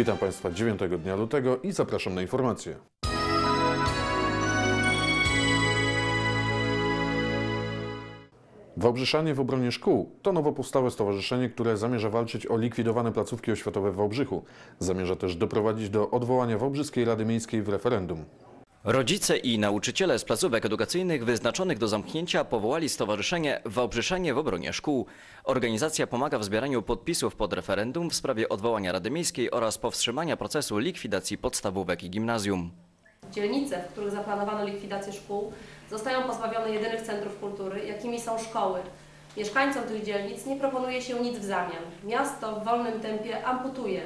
Witam Państwa 9 dnia lutego i zapraszam na informacje. Wałbrzyszanie w obronie szkół to nowo powstałe stowarzyszenie, które zamierza walczyć o likwidowane placówki oświatowe w Wałbrzychu. Zamierza też doprowadzić do odwołania Wałbrzyskiej Rady Miejskiej w referendum. Rodzice i nauczyciele z placówek edukacyjnych wyznaczonych do zamknięcia powołali Stowarzyszenie Wałbrzyszanie w obronie szkół. Organizacja pomaga w zbieraniu podpisów pod referendum w sprawie odwołania Rady Miejskiej oraz powstrzymania procesu likwidacji podstawówek i gimnazjum. Dzielnice, w których zaplanowano likwidację szkół, zostają pozbawione jedynych centrów kultury, jakimi są szkoły. Mieszkańcom tych dzielnic nie proponuje się nic w zamian. Miasto w wolnym tempie amputuje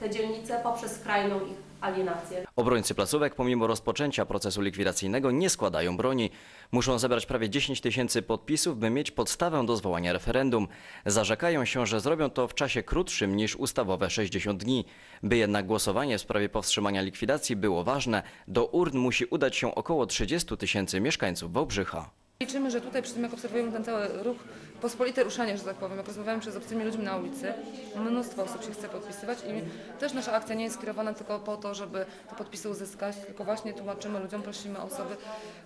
te dzielnice poprzez skrajną ich alienację. Obrońcy placówek pomimo rozpoczęcia procesu likwidacyjnego nie składają broni. Muszą zebrać prawie 10 tysięcy podpisów, by mieć podstawę do zwołania referendum. Zarzekają się, że zrobią to w czasie krótszym niż ustawowe 60 dni. By jednak głosowanie w sprawie powstrzymania likwidacji było ważne, do urn musi udać się około 30 tysięcy mieszkańców Wałbrzycha. Liczymy, że tutaj przy tym, jak obserwujemy ten cały ruch, pospolite ruszanie, że tak powiem, jak rozmawiamy się z obcymi ludźmi na ulicy, mnóstwo osób się chce podpisywać i też nasza akcja nie jest skierowana tylko po to, żeby te podpisy uzyskać, tylko właśnie tłumaczymy ludziom, prosimy osoby,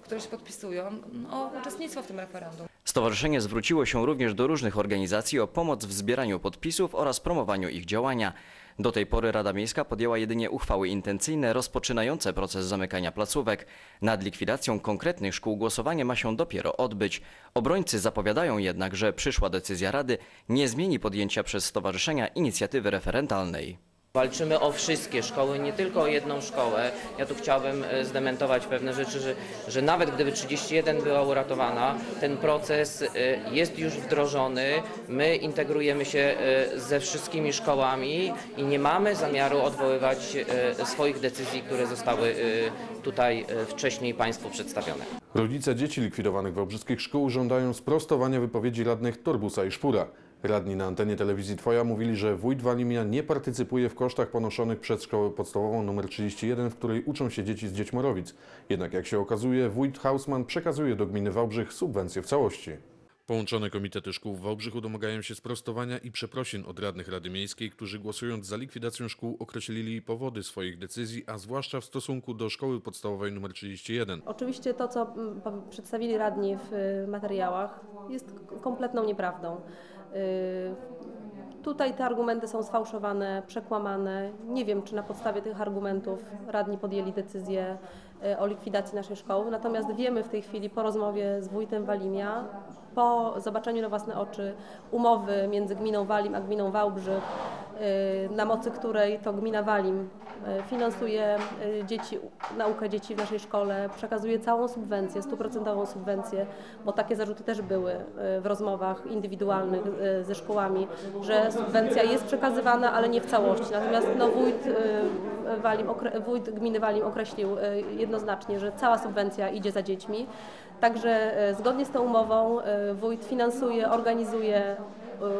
które się podpisują o uczestnictwo w tym referendum. Stowarzyszenie zwróciło się również do różnych organizacji o pomoc w zbieraniu podpisów oraz promowaniu ich działania. Do tej pory Rada Miejska podjęła jedynie uchwały intencyjne rozpoczynające proces zamykania placówek. Nad likwidacją konkretnych szkół głosowanie ma się dopiero odbyć. Obrońcy zapowiadają jednak, że przyszła decyzja Rady nie zmieni podjęcia przez stowarzyszenia inicjatywy referendalnej. Walczymy o wszystkie szkoły, nie tylko o jedną szkołę. Ja tu chciałbym e, zdementować pewne rzeczy, że, że nawet gdyby 31 była uratowana, ten proces e, jest już wdrożony. My integrujemy się e, ze wszystkimi szkołami i nie mamy zamiaru odwoływać swoich decyzji, które zostały tutaj wcześniej Państwu przedstawione. Rodzice dzieci likwidowanych wałbrzyskich szkół żądają sprostowania wypowiedzi radnych Torbusa i Szpura. Radni na antenie telewizji Twoja mówili, że wójt Walimia nie partycypuje w kosztach ponoszonych przez szkołę podstawową nr 31, w której uczą się dzieci z Dziećmorowic. Jednak jak się okazuje, wójt Hausman przekazuje do gminy Wałbrzych subwencje w całości. Połączone komitety szkół w Wałbrzychu domagają się sprostowania i przeprosin od radnych Rady Miejskiej, którzy głosując za likwidacją szkół określili powody swoich decyzji, a zwłaszcza w stosunku do szkoły podstawowej nr 31. Oczywiście to, co mm, przedstawili radni w y, materiałach, jest kompletną nieprawdą. Y, Tutaj te argumenty są sfałszowane, przekłamane. Nie wiem, czy na podstawie tych argumentów radni podjęli decyzję y, o likwidacji naszej szkoły. Natomiast wiemy w tej chwili po rozmowie z wójtem Walimia, po zobaczeniu na własne oczy umowy między gminą Walim a gminą Wałbrzych, y, na mocy której to gmina Walim y, finansuje y, dzieci, naukę dzieci w naszej szkole, przekazuje całą subwencję, stuprocentową subwencję, bo takie zarzuty też były w rozmowach indywidualnych ze szkołami, że subwencja jest przekazywana, ale nie w całości. Natomiast no, wójt, Walim, wójt gminy Walim określił jednoznacznie, że cała subwencja idzie za dziećmi. Także y, zgodnie z tą umową y, wójt finansuje, organizuje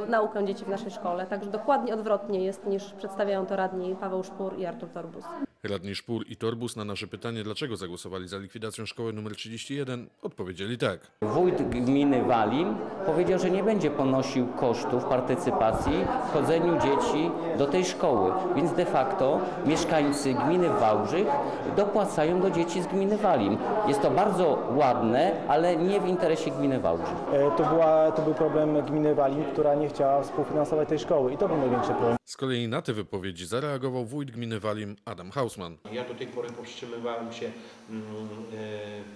y, naukę dzieci w naszej szkole. Także dokładnie odwrotnie jest niż przedstawiają to radni Paweł Szpur i Artur Torbus. Radni Szpur i Torbus na nasze pytanie, dlaczego zagłosowali za likwidacją szkoły nr 31, odpowiedzieli tak. Wójt gminy Walim powiedział, że nie będzie ponosił kosztów partycypacji w chodzeniu dzieci do tej szkoły, więc de facto mieszkańcy gminy Wałbrzych dopłacają do dzieci z gminy Walim. Jest to bardzo ładne, ale nie w interesie gminy Wałbrzych. E, To, była, to był problem gminy Walin, która nie chciała współfinansować tej szkoły i to był największy problem. Z kolei na te wypowiedzi zareagował wójt gminy Walim Adam Ja do tej pory powstrzymywałem się mm, e,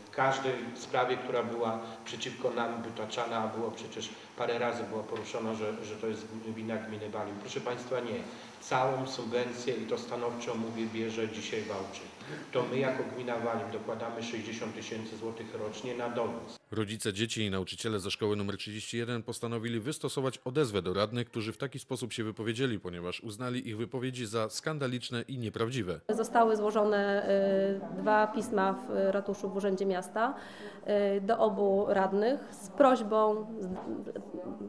w każdej sprawie, która była przeciwko nam wytaczana, a było przecież parę razy była poruszona, że, że to jest wina gminy Walim. Proszę Państwa, nie. Całą subwencję, i to stanowczo mówię, bierze dzisiaj Wałbrzych. To my jako gmina Walim dokładamy 60 tysięcy złotych rocznie na dowóz. Rodzice dzieci i nauczyciele ze szkoły nr 31 postanowili wystosować odezwę do radnych, którzy w taki sposób się wypowiedzieli, ponieważ uznali ich wypowiedzi za skandaliczne i nieprawdziwe. Zostały złożone y, dwa pisma w ratuszu w Urzędzie Miasta y, do obu radnych z prośbą,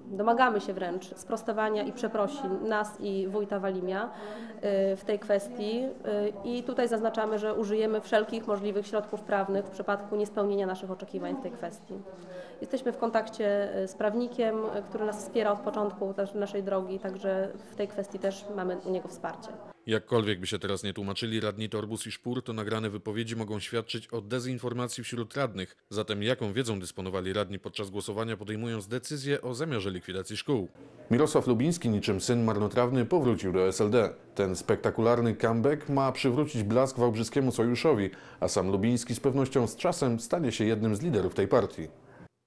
domagamy się wręcz sprostowania i przeprosin nas i wójta Walimia y, w tej kwestii y, i tutaj zaznaczamy, że użyjemy wszelkich możliwych środków prawnych w przypadku niespełnienia naszych oczekiwań w tej kwestii. Jesteśmy w kontakcie y, z prawnikiem, który nas wspiera od początku naszej drogi, także w tej kwestii też mamy u niego wsparcie. Jakkolwiek by się teraz nie tłumaczyli radni Torbus i Szpur, to nagrane wypowiedzi mogą świadczyć o dezinformacji wśród radnych. Zatem jaką wiedzą dysponowali radni podczas głosowania podejmując decyzję o zamiarze likwidacji szkół? Mirosław Lubiński niczym syn marnotrawny powrócił do SLD. Ten spektakularny comeback ma przywrócić blask Wałbrzyskiemu Sojuszowi, a sam Lubiński z pewnością z czasem stanie się jednym z liderów tej partii.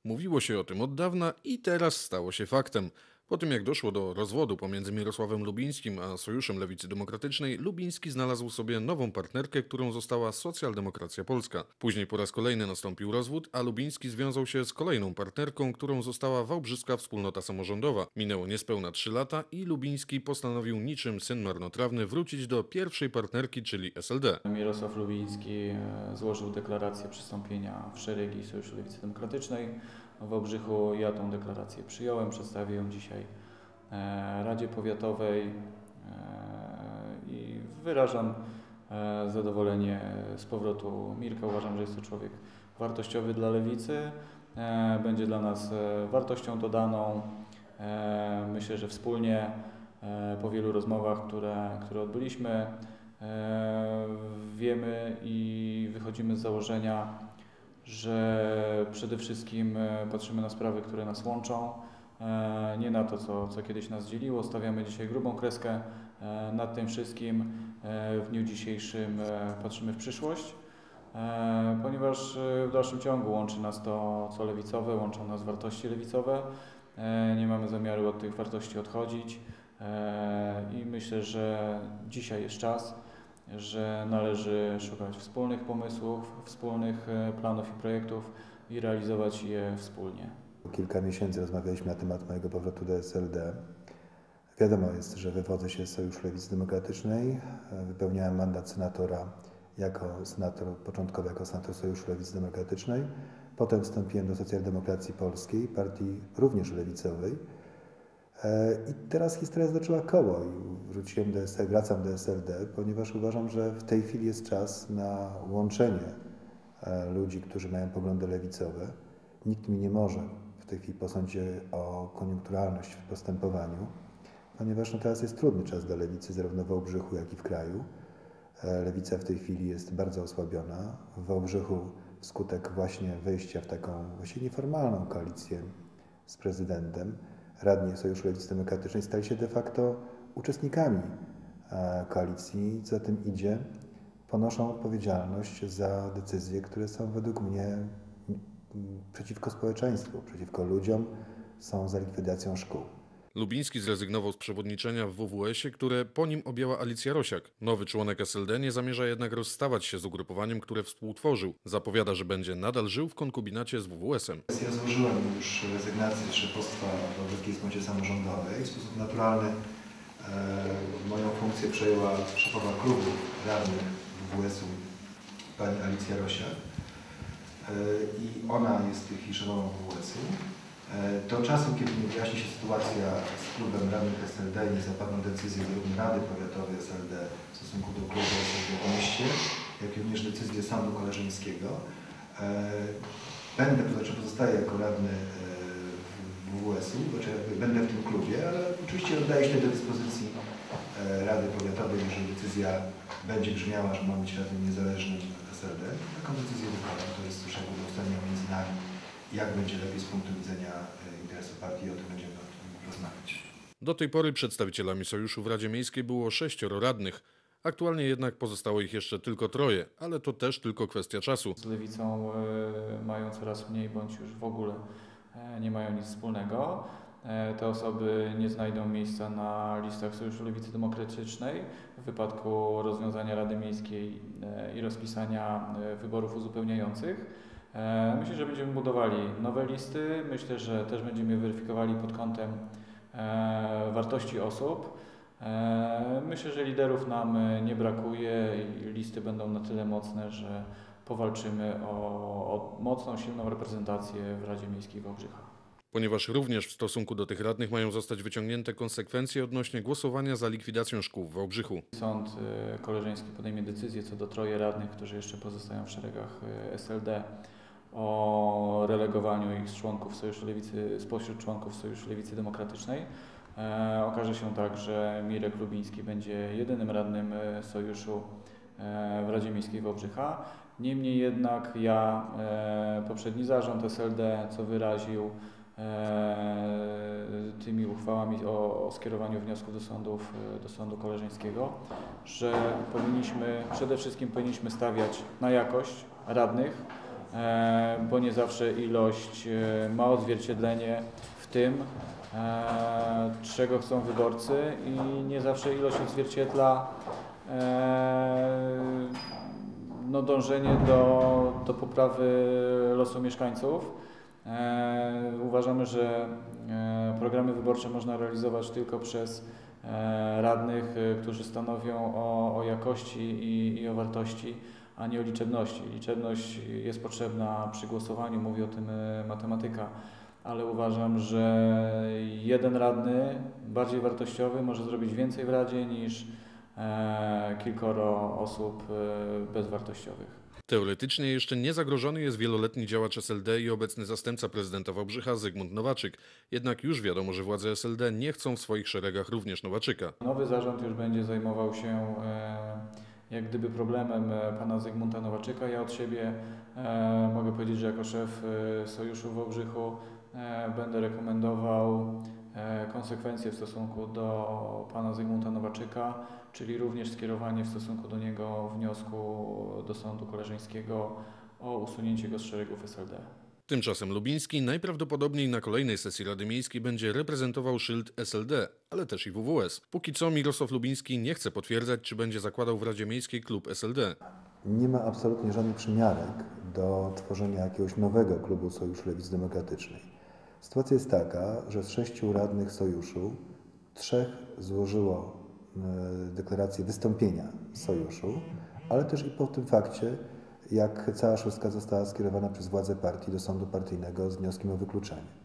Mówiło się o tym od dawna i teraz stało się faktem. Po tym jak doszło do rozwodu pomiędzy Mirosławem Lubińskim a Sojuszem Lewicy Demokratycznej, Lubiński znalazł sobie nową partnerkę, którą została Socjaldemokracja Polska. Później po raz kolejny nastąpił rozwód, a Lubiński związał się z kolejną partnerką, którą została Wałbrzyska Wspólnota Samorządowa. Minęło niespełna trzy lata i Lubiński postanowił niczym syn marnotrawny wrócić do pierwszej partnerki, czyli SLD. Mirosław Lubiński e, złożył deklarację przystąpienia w szeregi Sojuszu Lewicy Demokratycznej. W Wałbrzychu ja tą deklarację przyjąłem, przedstawię ją dzisiaj e, Radzie Powiatowej e, i wyrażam e, zadowolenie z powrotu Mirka. Uważam, że jest to człowiek wartościowy dla Lewicy. Będzie dla nas wartością dodaną. Myślę, że wspólnie po wielu rozmowach, które, które odbyliśmy, Wiemy i wychodzimy z założenia, że przede wszystkim e, patrzymy na sprawy, które nas łączą, e, nie na to, co, co kiedyś nas dzieliło. Stawiamy dzisiaj grubą kreskę e, nad tym wszystkim. W dniu dzisiejszym patrzymy w przyszłość, ponieważ w dalszym ciągu łączy nas to, co lewicowe, łączą nas wartości lewicowe. Nie mamy zamiaru od tych wartości odchodzić. I myślę, że dzisiaj jest czas, że należy szukać wspólnych pomysłów, wspólnych e, planów i projektów i realizować je wspólnie. Kilka miesięcy rozmawialiśmy na temat mojego powrotu do SLD. Wiadomo jest, że wywodzę się z Sojuszu Lewicy Demokratycznej. Wypełniałem mandat senatora jako senator, początkowo jako senator Sojuszu Lewicy Demokratycznej. Potem wstąpiłem do Socjaldemokracji Polskiej, partii również lewicowej. E, I teraz historia zatoczyła koło i wróciłem do SLD, wracam do SLD, ponieważ uważam, że w tej chwili jest czas na łączenie e, ludzi, którzy mają poglądy lewicowe. Nikt mi nie może w tej chwili posądzić o koniunkturalność w postępowaniu, ponieważ no teraz jest trudny czas dla lewicy, zarówno w Wałbrzychu, jak i w kraju. E, Lewica w tej chwili jest bardzo osłabiona. W Wałbrzychu wskutek właśnie wejścia w taką właściwie nieformalną koalicję z prezydentem, radni Sojuszu Lewicy Demokratycznej stali się de facto uczestnikami e, koalicji. Co za tym idzie, ponoszą odpowiedzialność za decyzje, które są według mnie mm, przeciwko społeczeństwu, przeciwko ludziom, są za likwidacją szkół. Lubiński zrezygnował z przewodniczenia w WWS-ie, które po nim objęła Alicja Rosiak. Nowy członek SLD nie zamierza jednak rozstawać się z ugrupowaniem, które współtworzył. Zapowiada, że będzie nadal żył w konkubinacie z WWS-em. Ja złożyłem już rezygnację z szefostwa w Wałbrzyskiej Wspólnocie Samorządowej. W sposób naturalny e, moją funkcję przejęła szefowa klubu radnych WWS-u, pani Alicja Rosiak. E, I ona jest w szefową WWS-u. E, Do czasu, kiedy nie wyjaśni się sytuacja z klubem radnych SLD i nie zapadną decyzje zarówno Rady Powiatowej SLD w stosunku do klubu SLD w mieście, jak również decyzje Sądu Koleżyńskiego, e, będę, to znaczy pozostaję jako radny e, WWS-u, znaczy będę w tym klubie, ale oczywiście oddaję się do dyspozycji Rady Powiatowej, jeżeli decyzja będzie brzmiała, że ma być radnym niezależnym SLD, taką decyzję wykonam. To jest już jakby ustalenia między nami, jak będzie lepiej z punktu widzenia e, interesu partii, o tym będziemy rozmawiać. Do tej pory przedstawicielami sojuszu w Radzie Miejskiej było sześcioro radnych. Aktualnie jednak pozostało ich jeszcze tylko troje, ale to też tylko kwestia czasu. Z lewicą e, mają coraz mniej bądź już w ogóle e, nie mają nic wspólnego. Te osoby nie znajdą miejsca na listach Sojuszu Lewicy Demokratycznej w wypadku rozwiązania Rady Miejskiej i rozpisania wyborów uzupełniających. E, Myślę, że będziemy budowali nowe listy. Myślę, że też będziemy je weryfikowali pod kątem e, wartości osób. E, Myślę, że liderów nam nie brakuje i listy będą na tyle mocne, że powalczymy o, o mocną, silną reprezentację w Radzie Miejskiej Wałbrzycha. Ponieważ również w stosunku do tych radnych mają zostać wyciągnięte konsekwencje odnośnie głosowania za likwidacją szkół w Wałbrzychu. Sąd koleżeński podejmie decyzję co do troje radnych, którzy jeszcze pozostają w szeregach SLD o relegowaniu ich z członków Sojuszu Lewicy, spośród członków Sojuszu Lewicy Demokratycznej. E, okaże się tak, że Mirek Lubiński będzie jedynym radnym e, sojuszu e, w Radzie Miejskiej Wałbrzycha. Niemniej jednak ja, e, poprzedni zarząd SLD, co wyraził tymi uchwałami o, o skierowaniu wniosków do sądów, do sądu koleżeńskiego, że powinniśmy, przede wszystkim powinniśmy stawiać na jakość radnych, bo nie zawsze ilość e, ma odzwierciedlenie w tym, e, czego chcą wyborcy i nie zawsze ilość odzwierciedla e, no, dążenie do, do poprawy losu mieszkańców. E, uważamy, że e, programy wyborcze można realizować tylko przez e, radnych, e, którzy stanowią o, o jakości i, i o wartości, a nie o liczebności. Liczebność jest potrzebna przy głosowaniu, mówi o tym e, matematyka, ale uważam, że jeden radny, bardziej wartościowy, może zrobić więcej w Radzie niż e, kilkoro osób e, bezwartościowych. Teoretycznie jeszcze nie zagrożony jest wieloletni działacz SLD i obecny zastępca prezydenta Wałbrzycha Zygmunt Nowaczyk. Jednak już wiadomo, że władze SLD nie chcą w swoich szeregach również Nowaczyka. Nowy zarząd już będzie zajmował się jak gdyby problemem e, pana Zygmunta Nowaczyka. Ja od siebie e, mogę powiedzieć, że jako szef e, Sojuszu w Wałbrzychu e, będę rekomendował konsekwencje w stosunku do pana Zygmunta Nowaczyka, czyli również skierowanie w stosunku do niego wniosku do sądu koleżeńskiego o usunięcie go z szeregów SLD. Tymczasem Lubiński najprawdopodobniej na kolejnej sesji Rady Miejskiej będzie reprezentował szyld SLD, ale też i WWS. Póki co Mirosław Lubiński nie chce potwierdzać, czy będzie zakładał w Radzie Miejskiej klub SLD. Nie ma absolutnie żadnych przymiarek do tworzenia jakiegoś nowego klubu Sojuszu Lewicy Demokratycznej. Sytuacja jest taka, że z sześciu radnych sojuszu trzech złożyło e, deklarację wystąpienia z sojuszu, ale też i po tym fakcie, jak cała szóstka została skierowana przez władze partii do sądu partyjnego z wnioskiem o wykluczenie.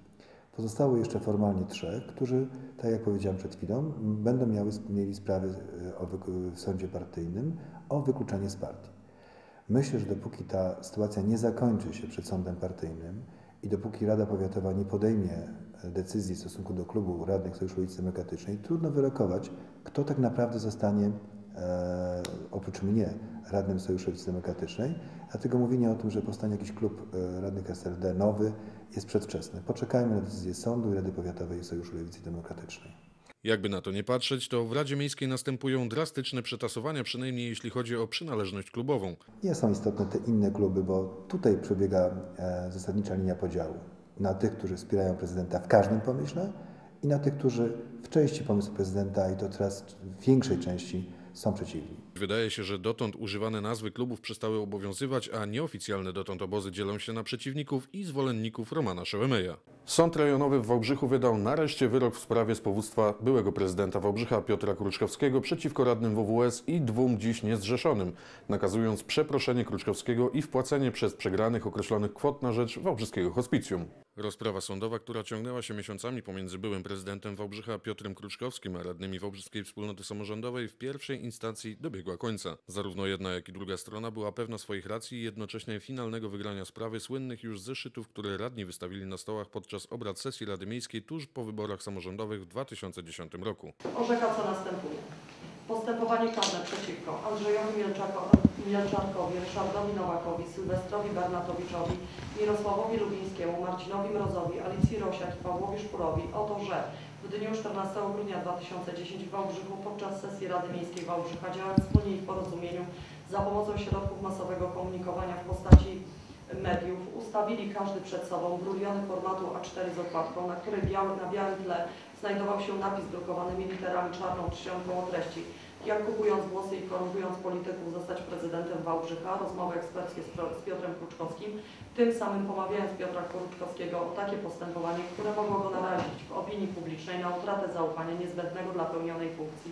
Pozostało jeszcze formalnie trzech, którzy, tak jak powiedziałem przed chwilą, będą miały, mieli sprawy e, o w sądzie partyjnym o wykluczenie z partii. Myślę, że dopóki ta sytuacja nie zakończy się przed sądem partyjnym i dopóki Rada Powiatowa nie podejmie e, decyzji w stosunku do klubu radnych Sojuszu Lewicy Demokratycznej, trudno wyrokować, kto tak naprawdę zostanie, e, oprócz mnie, radnym Sojuszu Lewicy Demokratycznej. Dlatego mówienie o tym, że powstanie jakiś klub e, radnych SLD nowy jest przedwczesne. Poczekajmy na decyzję sądu i Rady Powiatowej Sojuszu Lewicy Demokratycznej. Jakby na to nie patrzeć, to w Radzie Miejskiej następują drastyczne przetasowania, przynajmniej jeśli chodzi o przynależność klubową. Nie są istotne te inne kluby, bo tutaj przebiega e, zasadnicza linia podziału na tych, którzy wspierają prezydenta w każdym pomyśle i na tych, którzy w części pomysłu prezydenta i to coraz większej części są. Wydaje się, że dotąd używane nazwy klubów przestały obowiązywać, a nieoficjalne dotąd obozy dzielą się na przeciwników i zwolenników Romana Szełemeja. Sąd rejonowy w Wałbrzychu wydał nareszcie wyrok w sprawie z powództwa byłego prezydenta Wałbrzycha Piotra Kruczkowskiego przeciwko radnym WWS i dwóm dziś niezrzeszonym, nakazując przeproszenie Kruczkowskiego i wpłacenie przez przegranych określonych kwot na rzecz wałbrzyskiego hospicjum. Rozprawa sądowa, która ciągnęła się miesiącami pomiędzy byłym prezydentem Wałbrzycha Piotrem Kruczkowskim a radnymi Wałbrzyskiej Wspólnoty Samorządowej w pierwszej instancji dobiegła końca. Zarówno jedna, jak i druga strona była pewna swoich racji i jednocześnie finalnego wygrania sprawy słynnych już zeszytów, które radni wystawili na stołach podczas obrad sesji Rady Miejskiej tuż po wyborach samorządowych w 2010 roku. orzeka co następuje. Postępowanie karne przeciwko Andrzejowi Mielczarkowi, Ryszardowi Nowakowi, Sylwestrowi Bernatowiczowi, Mirosławowi Lubińskiemu, Marcinowi Mrozowi, Alicji Rosiak i Pawłowi Szpurowi o to, że w dniu 14 grudnia 2010 w Wałbrzychu podczas sesji Rady Miejskiej Wałbrzycha działając wspólnie i w porozumieniu za pomocą środków masowego komunikowania w postaci mediów ustawili każdy przed sobą bruliony formatu A4 z okładką, na której biały, na białym tle znajdował się napis drukowanymi literami czarną czcionką o treści jak kupując głosy i korumpując polityków zostać prezydentem Wałbrzycha, rozmowy eksperckie z Piotrem Kruczkowskim, tym samym pomawiając Piotra Kruczkowskiego o takie postępowanie, które mogło go narazić w opinii publicznej na utratę zaufania niezbędnego dla pełnionej funkcji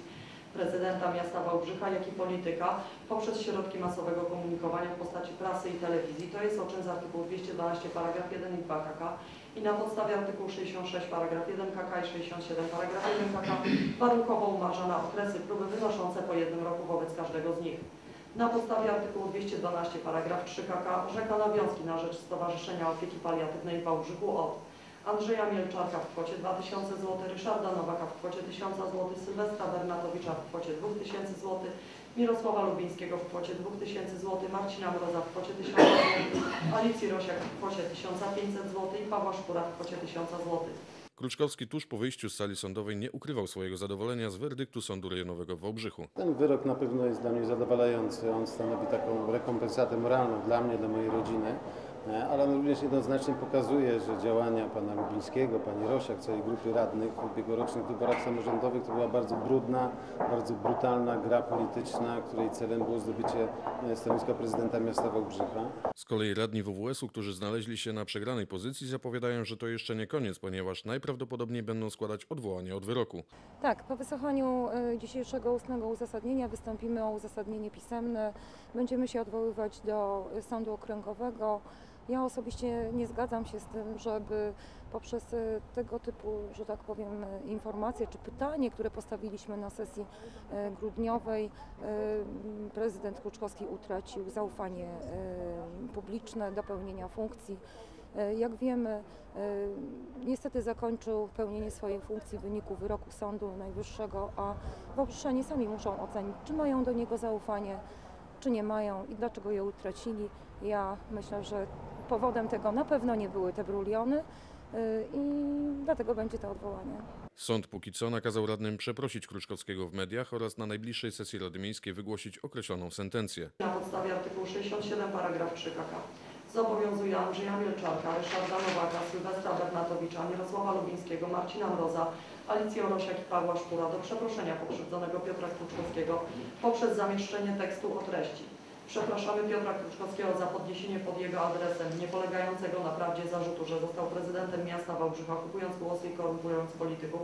prezydenta miasta Wałbrzycha, jak i polityka poprzez środki masowego komunikowania w postaci prasy i telewizji. To jest o czym z artykułu 212 paragraf 1 i 2 KK i na podstawie artykułu 66 paragraf 1 KK i 67 paragraf 1 KK warunkowo umarza na okresy próby wynoszące po jednym roku wobec każdego z nich. Na podstawie artykułu 212 paragraf 3 KK orzeka nawiązki na rzecz Stowarzyszenia Opieki Paliatywnej w Wałbrzychu od Andrzeja Mielczarka w kwocie 2000 zł, Ryszarda Nowaka w kwocie 1000 zł, Sylwestra Bernatowicza w kwocie 2000 zł, Mirosława Lubińskiego w kwocie 2000 zł, Marcina Mroza w kwocie 1000 zł, Alicji Rosiak w kwocie 1500 zł i Pawła Szpura w kwocie 1000 zł. Kruczkowski tuż po wyjściu z sali sądowej nie ukrywał swojego zadowolenia z werdyktu Sądu Rejonowego w Wałbrzychu. Ten wyrok na pewno jest dla mnie zadowalający. On stanowi taką rekompensatę moralną dla mnie, dla mojej rodziny, ale on również jednoznacznie pokazuje, że działania pana Lubińskiego, pani Rosiak, całej grupy radnych w ubiegłorocznych wyborach samorządowych to była bardzo brudna, bardzo brutalna gra polityczna, której celem było zdobycie e, stanowiska prezydenta miasta Wałbrzycha. Z kolei radni WWS-u, którzy znaleźli się na przegranej pozycji, zapowiadają, że to jeszcze nie koniec, ponieważ najprawdopodobniej będą składać odwołanie od wyroku. Tak, po wysłuchaniu e, dzisiejszego ustnego uzasadnienia wystąpimy o uzasadnienie pisemne. Będziemy się odwoływać do e, Sądu Okręgowego. Ja osobiście nie zgadzam się z tym, żeby poprzez e, tego typu, że tak powiem, e, informacje czy pytanie, które postawiliśmy na sesji e, grudniowej, prezydent Kruczkowski utracił zaufanie publiczne do pełnienia funkcji. Jak wiemy, niestety zakończył pełnienie swojej funkcji w wyniku wyroku Sądu Najwyższego, a Wałbrzyczanie sami muszą ocenić, czy mają do niego zaufanie, czy nie mają i dlaczego je utracili. Ja myślę, że powodem tego na pewno nie były te bruliony e, i dlatego będzie to odwołanie. Sąd póki co nakazał radnym przeprosić Kruczkowskiego w mediach oraz na najbliższej sesji Rady Miejskiej wygłosić określoną sentencję. Na podstawie artykułu 67 paragraf 3 KK zobowiązuje Andrzeja Mielczarka, Ryszarda Nowaka, Sylwestra Bernatowicza, Mirosława Lubińskiego, Marcina Mroza, Alicję Rosiak i Pawła Szpura do przeproszenia pokrzywdzonego Piotra Kruczkowskiego poprzez zamieszczenie tekstu o treści. Przepraszamy Piotra Kruczkowskiego za podniesienie pod jego adresem niepolegającego na prawdzie zarzutu, że został prezydentem miasta Wałbrzycha, kupując głosy i korumpując polityków,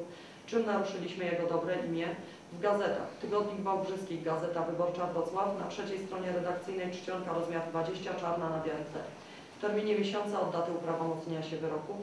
czym naruszyliśmy jego dobre imię w gazetach. Tygodnik Wałbrzyski, Gazeta Wyborcza Wrocław, na trzeciej stronie redakcyjnej czcionka rozmiar 20, czarna na białym tle. W terminie miesiąca od daty uprawomocnienia się wyroku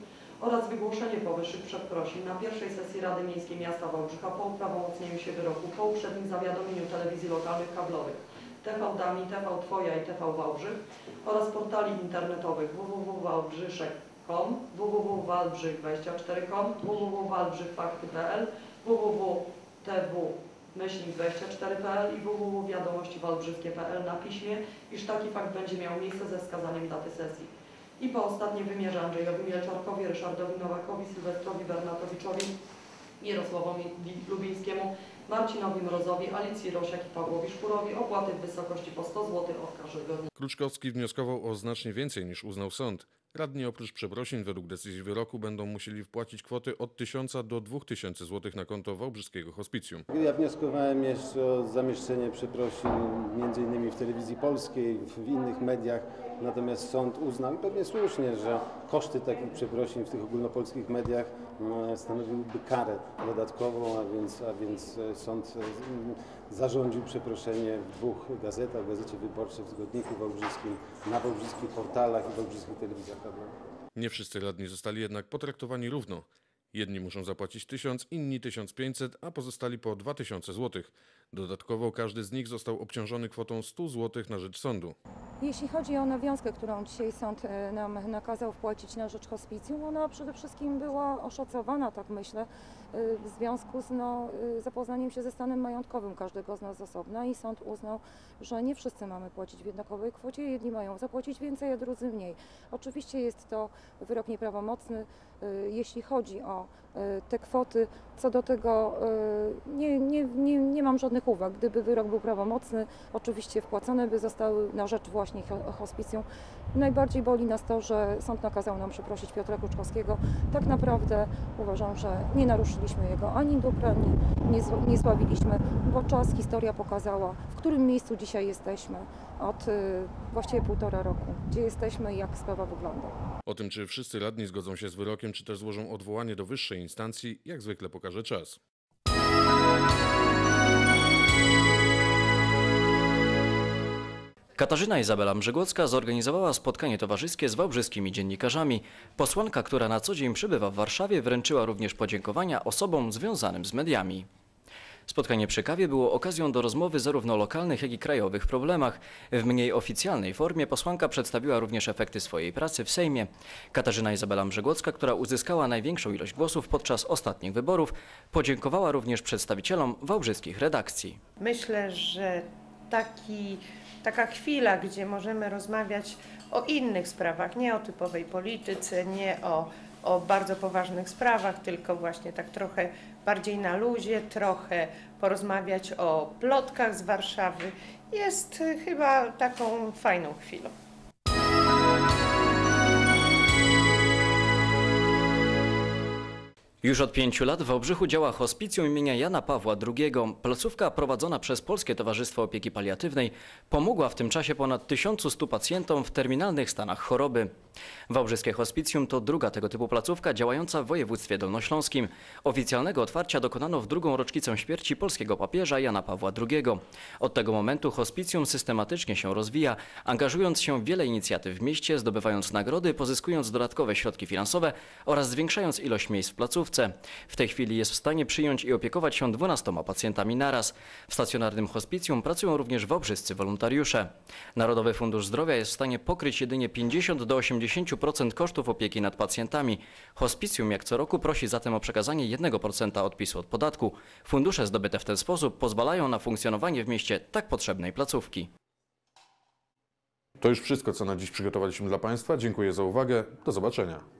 oraz wygłoszenie powyższych przeprosin na pierwszej sesji Rady Miejskiej Miasta Wałbrzycha po uprawomocnieniu się wyroku, po uprzednim zawiadomieniu telewizji lokalnych kablowych TV Dami, TV Twoja i TV Wałbrzych oraz portali internetowych www.wałbrzyszek.com, www.wałbrzych24.com, www.wałbrzychfakty.pl, www.tw-24.pl i www.wiadomościwałbrzyskie.pl na piśmie, iż taki fakt będzie miał miejsce ze wskazaniem daty sesji. I po ostatnie wymierze Andrzejowi Mielczarkowi, Ryszardowi Nowakowi, Sylwestrowi Bernatowiczowi, Mirosławowi Lubińskiemu, Marcinowi Mrozowi, Alicji Rosiak i Pawłowi Szpurowi opłaty w wysokości po 100 zł od każdego dnia. Kruczkowski wnioskował o znacznie więcej niż uznał sąd. Radni oprócz przeprosin według decyzji wyroku będą musieli wpłacić kwoty od 1000 do 2000 zł na konto Wałbrzyskiego Hospicjum. Ja wnioskowałem jeszcze o zamieszczenie przeprosin między innymi w telewizji polskiej, w innych mediach, natomiast sąd uznał i pewnie słusznie, że koszty takich przeprosin w tych ogólnopolskich mediach e, stanowiłyby karę dodatkową, a więc, a więc e, sąd e, zarządził przeproszenie w dwóch gazetach, w Gazecie Wyborczej, w Tygodniku Wałbrzyskim, na wałbrzyskich portalach i wałbrzyskich telewizjach kablowych. Nie wszyscy radni zostali jednak potraktowani równo. Jedni muszą zapłacić 1000, inni 1500, a pozostali po 2000 zł. Dodatkowo każdy z nich został obciążony kwotą 100 zł na rzecz sądu. Jeśli chodzi o nawiązkę, którą dzisiaj sąd e, nam nakazał wpłacić na rzecz hospicjum, ona przede wszystkim była oszacowana, tak myślę, e, w związku z no, e, zapoznaniem się ze stanem majątkowym każdego z nas osobna i sąd uznał, że nie wszyscy mamy płacić w jednakowej kwocie, jedni mają zapłacić więcej, a drudzy mniej. Oczywiście jest to wyrok nieprawomocny, jeśli chodzi o te kwoty. Co do tego e, nie, nie, nie, nie mam żadnych uwag. Gdyby wyrok był prawomocny, oczywiście wpłacone by zostały na rzecz właśnie ho- hospicjum. Najbardziej boli nas to, że sąd nakazał nam przeprosić Piotra Kruczkowskiego. Tak naprawdę uważam, że nie naruszyliśmy jego ani dóbr, ani nie, nie zławiliśmy, bo czas, historia pokazała, w którym miejscu dzisiaj jesteśmy od y, właściwie półtora roku, gdzie jesteśmy i jak sprawa wygląda. O tym, czy wszyscy radni zgodzą się z wyrokiem, czy też złożą odwołanie do wyższej instancji, jak zwykle pokaże czas. Katarzyna Izabela Mrzygłocka zorganizowała spotkanie towarzyskie z wałbrzyskimi dziennikarzami. Posłanka, która na co dzień przybywa w Warszawie, wręczyła również podziękowania osobom związanym z mediami. Spotkanie przy kawie było okazją do rozmowy zarówno lokalnych, jak i krajowych problemach. W mniej oficjalnej formie posłanka przedstawiła również efekty swojej pracy w Sejmie. Katarzyna Izabela Brzegłocka, która uzyskała największą ilość głosów podczas ostatnich wyborów, podziękowała również przedstawicielom wałbrzyskich redakcji. Myślę, że taki, taka chwila, gdzie możemy rozmawiać o innych sprawach, nie o typowej polityce, nie o, o bardzo poważnych sprawach, tylko właśnie tak trochę bardziej na luzie, trochę porozmawiać o plotkach z Warszawy, jest y, chyba taką fajną chwilą. Już od pięciu lat w Wałbrzychu działa hospicjum imienia Jana Pawła II. Placówka prowadzona przez Polskie Towarzystwo Opieki Paliatywnej pomogła w tym czasie ponad 1100 pacjentom w terminalnych stanach choroby. Wałbrzyskie hospicjum to druga tego typu placówka działająca w województwie dolnośląskim. Oficjalnego otwarcia dokonano w drugą rocznicę śmierci polskiego papieża Jana Pawła II. Od tego momentu hospicjum systematycznie się rozwija, angażując się w wiele inicjatyw w mieście, zdobywając nagrody, pozyskując dodatkowe środki finansowe oraz zwiększając ilość miejsc w placówce. W tej chwili jest w stanie przyjąć i opiekować się 12 pacjentami naraz. W stacjonarnym hospicjum pracują również wałbrzyscy wolontariusze. Narodowy Fundusz Zdrowia jest w stanie pokryć jedynie 50 do 80% kosztów opieki nad pacjentami. Hospicjum jak co roku prosi zatem o przekazanie 1% odpisu od podatku. Fundusze zdobyte w ten sposób pozwalają na funkcjonowanie w mieście tak potrzebnej placówki. To już wszystko, co na dziś przygotowaliśmy dla Państwa. Dziękuję za uwagę. Do zobaczenia.